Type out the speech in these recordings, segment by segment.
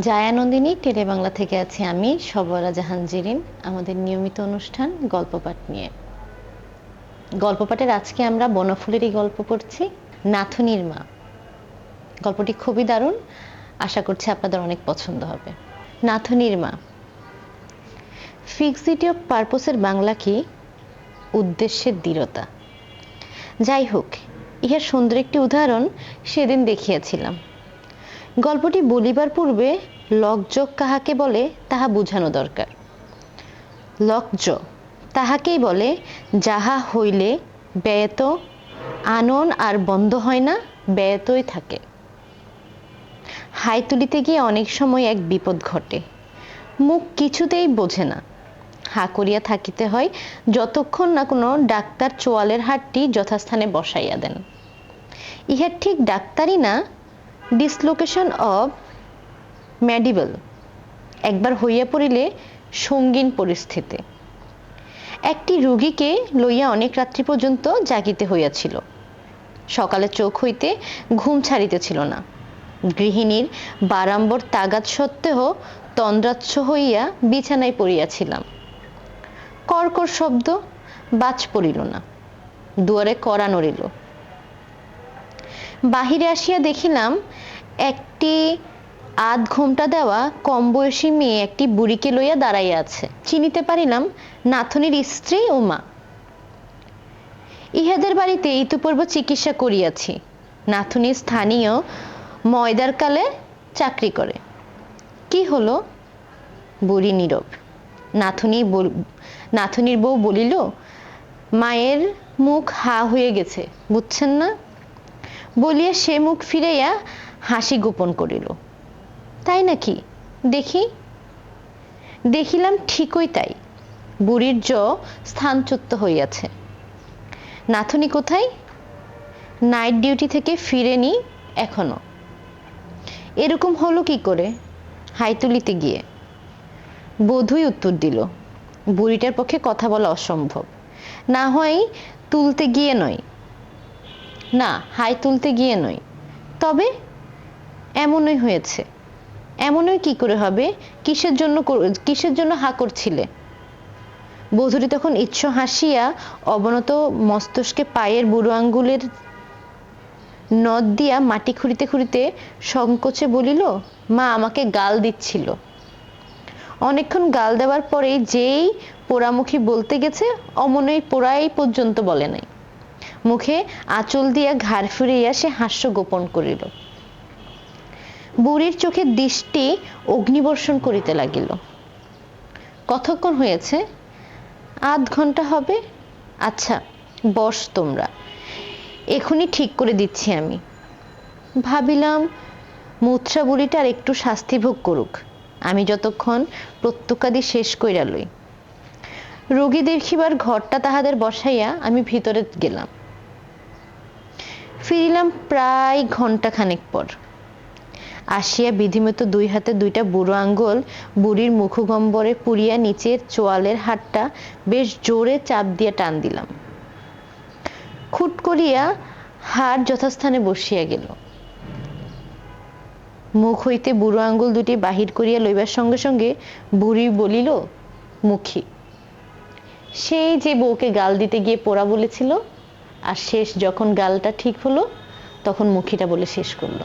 জায়ানন্দিনী টেলে বাংলা থেকে আছি আমি, সবরা জাহান আমাদের নিয়মিত অনুষ্ঠান গল্প পাঠ নিয়ে। গল্প পাঠের আজকে আমরা বনফুলেরই গল্প পড়ছি, নাথুনির মা। গল্পটি খুবই দারুণ, আশা করছি আপনাদের অনেক পছন্দ হবে। নাথুনির মা। ফিক্সিটি অফ পারপোসের বাংলা কি? উদ্দেশ্যের দৃঢ়তা। যাই হোক, ইহার সুন্দর একটি উদাহরণ সেদিন দেখিয়াছিলাম। গল্পটি বলিবার পূর্বে লকযোগ কাহাকে বলে তাহা বুঝানো দরকার। লকজ তাহাকেই বলে, যাহা হইলে ব্যয়ত, আনন আর বন্ধ হয় না, ব্যয়তই থাকে। হাই তুলিতে গিয়ে অনেক সময় এক বিপদ ঘটে। মুখ কিছুতেই বোঝে না। হা করিয়া থাকিতে হয়, যতক্ষণ না কোনো ডাক্তার চোয়ালের হাটটি যথাস্থানে বসাইয়া দেন। ইহার ঠিক ডাক্তারই না ডিসলোকেশন অব ম্যাডিবল একবার হইয়া পড়িলে সঙ্গীন পরিস্থিতি। একটি রুগীকে লইয়া অনেক রাত্রি পর্যন্ত জাগিতে হইয়াছিল। সকালে চোখ হইতে ঘুম ছাড়িতেছিল না। গৃহিণীর বারাম্বর তাগাদ সত্ত্বেও তন্দ্রাচ্ছ হইয়া বিছানায় পড়িয়াছিলাম। কর্কর শব্দ বাজ পড়িল না, দুয়ারে কড়া নড়িল। বাহিরে আসিয়া দেখিলাম একটি আধ ঘোমটা দেওয়া কম বয়সী মেয়ে একটি বুড়িকে লইয়া দাঁড়াইয়া আছে। চিনিতে পারিলাম নাথনির স্ত্রী ও মা। ইহাদের বাড়িতে ইতুপূর্ব চিকিৎসা করিয়াছি। নাথনি স্থানীয় ময়দার কালে চাকরি করে। কি হলো? বুড়ি নীরব। নাথনি নাথনির বউ বলিল, মায়ের মুখ হা হয়ে গেছে, বুঝছেন না? বলিয়া সে মুখ ফিরাইয়া হাসি গোপন করিল। তাই নাকি? দেখি। দেখিলাম ঠিকই তাই। বুড়ির জ স্থানচ্যুত হইয়াছে। নাথনি কোথায়? নাইট ডিউটি থেকে ফিরেনি এখনও। এরকম হলো কি করে? হাই তুলিতে গিয়ে। বধুই উত্তর দিল, বুড়িটার পক্ষে কথা বলা অসম্ভব। না হয় তুলতে গিয়ে নয়। না, হাই তুলতে গিয়ে নয়। তবে এমনই হয়েছে। এমনই কি করে হবে? কিসের জন্য কিসের জন্য হা করছিলে? বধূরি তখন ইচ্ছ হাসিয়া অবনত মস্তিষ্কে পায়ের বুড়ো আঙ্গুলের নদ দিয়া মাটি খুঁড়িতে খুঁড়িতে সংকোচে বলিল, মা আমাকে গাল দিচ্ছিল। অনেকক্ষণ গাল দেওয়ার পরেই যেই পোড়ামুখী বলতে গেছে, অমনই পোড়াই পর্যন্ত বলে নাই। মুখে আঁচল দিয়া ঘাড় ফিরিয়া সে হাস্য গোপন করিল। বুড়ির চোখে দৃষ্টি অগ্নিবর্ষণ করিতে লাগিল। কতক্ষণ হয়েছে? আধ ঘণ্টা হবে? আচ্ছা বস তোমরা এখনই ঠিক করে দিচ্ছি আমি। ভাবিলাম, মুত্রা বুড়িটার একটু শাস্তি ভোগ করুক, আমি যতক্ষণ প্রত্যকাদি শেষ কইরা লই। রোগী দেখিবার ঘরটা তাহাদের বসাইয়া আমি ভিতরে গেলাম। ফিরিলাম প্রায় ঘণ্টা খানেক পর। আসিয়া বিধিমতো দুই হাতে দুইটা বুড়ো আঙ্গুল বুড়ির মুখগম্বরে পুড়িয়া নিচের চোয়ালের হাতটা বেশ জোরে চাপ দিয়া টান দিলাম। খুট করিয়া হাড় যথাস্থানে বসিয়া গেল। মুখ হইতে বুড়ো আঙ্গুল দুটি বাহির করিয়া লইবার সঙ্গে সঙ্গে বুড়ি বলিল, মুখী, সেই যে বউকে গাল দিতে গিয়ে পোড়া বলেছিল, আর শেষ যখন গালটা ঠিক হলো, তখন মুখীটা বলে শেষ করল।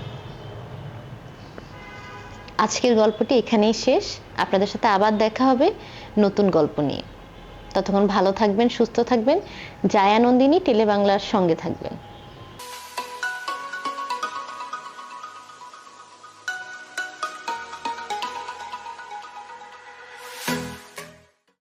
আজকের গল্পটি এখানেই শেষ। আপনাদের সাথে আবার দেখা হবে নতুন গল্প নিয়ে। ততক্ষণ ভালো থাকবেন, সুস্থ থাকবেন। জায়ানন্দিনী টেলে বাংলার সঙ্গে থাকবেন।